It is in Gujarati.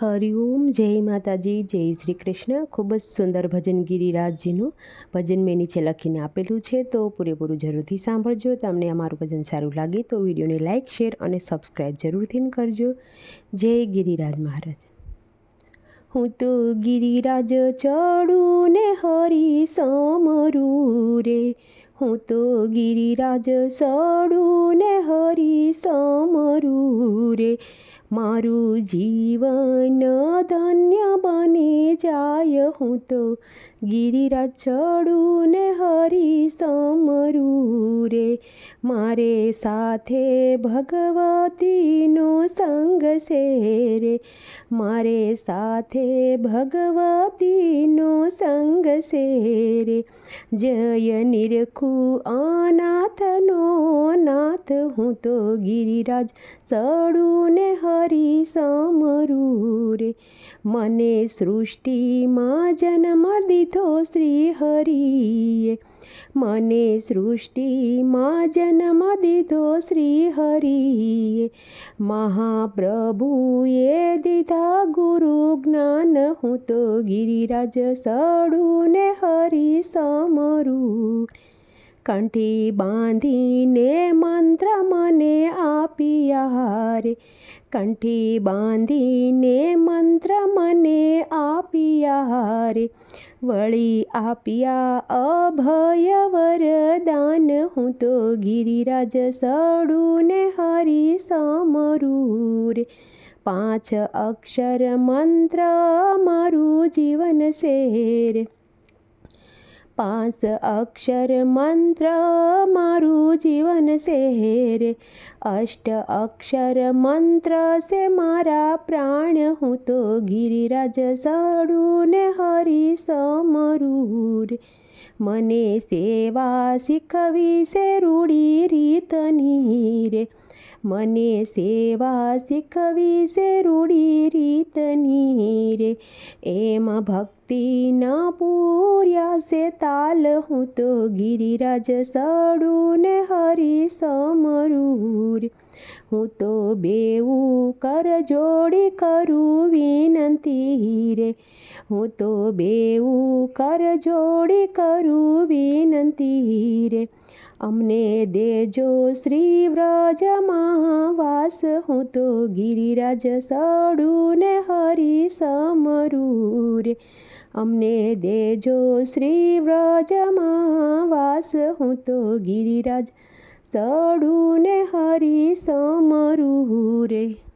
હરિઓમ જય માતાજી, જય શ્રી કૃષ્ણ ખૂબ જ સુંદર ભજન ગિરિરાજજીનું ભજન મેં નીચે લખીને આપેલું છે, તો પૂરેપૂરું જરૂરથી સાંભળજો. તમને અમારું ભજન સારું લાગે તો વિડીયોને લાઇક શેર અને સબસ્ક્રાઈબ જરૂરથી કરજો. જય ગિરિરાજ મહારાજ. હું તો ગિરિરાજ ચડું ને હરી રે હું તો ગિરિરાજ ચડું ને હરી સમરું રે મારું જીવન ધન્ય બની જાય હું તો. ગિરિરાજ ચડું ને હરી સમરું રે. મારે સાથે ભગવતીનો સંગ છે રે મારે સાથે ભગવતીનો સંગ છે રે જય નિરખું અનાથનો નાથ, હું તો ગિરિરાજ ચડું ને હરી સમરું રે મને સૃષ્ટિમાં જન્મ દીધો શ્રી હરિએ. મને સૃષ્ટિમાં જન્મ દીધો શ્રી હરિએ મહાપ્રભુએ દીધા ગુરુ જ્ઞાન. હું તો ગિરિરાજ સડું ને હરી સમરું. કંઠી બાંધીને મંત્ર મને આપ્યા રે કંઠી બાંધીને મંત્ર મને આપ્યા રે વળી આપ્યા અભય વરદાન હું તો ગિરિરાજ સડું ને હરી સમરૂ રે પાંચ અક્ષર મંત્ર મારું જીવન છે રે પાંચ અક્ષર મંત્ર મારું જીવન સે રે અષ્ટ અક્ષર મંત્ર સે મારા પ્રાણ હું તો ગિરિરાજ સડું ને હરી સમરૂર મને સેવા શીખવી સે રૂડી રીતની રે મને સેવા શીખવી સે રૂડી રીતની રે એમાં ભક્તિના પૂર્યા છે તાલ હું તો ગિરિરાજ સડું ને હરી સમરૂર હું તો બેવું કર જોડી કરું વિનંતી રે હું તો બેવું કર જોડી કરું વિનંતી રે અમને દેજો શ્રી વ્રજ મહાવાસ હું તો ગિરિરાજ સડું ને હરી સમરૂર અમને દેજો શ્રી વ્રજમાં વાસ હું તો ગિરિરાજ સડું ને હરી સમરૂ રે.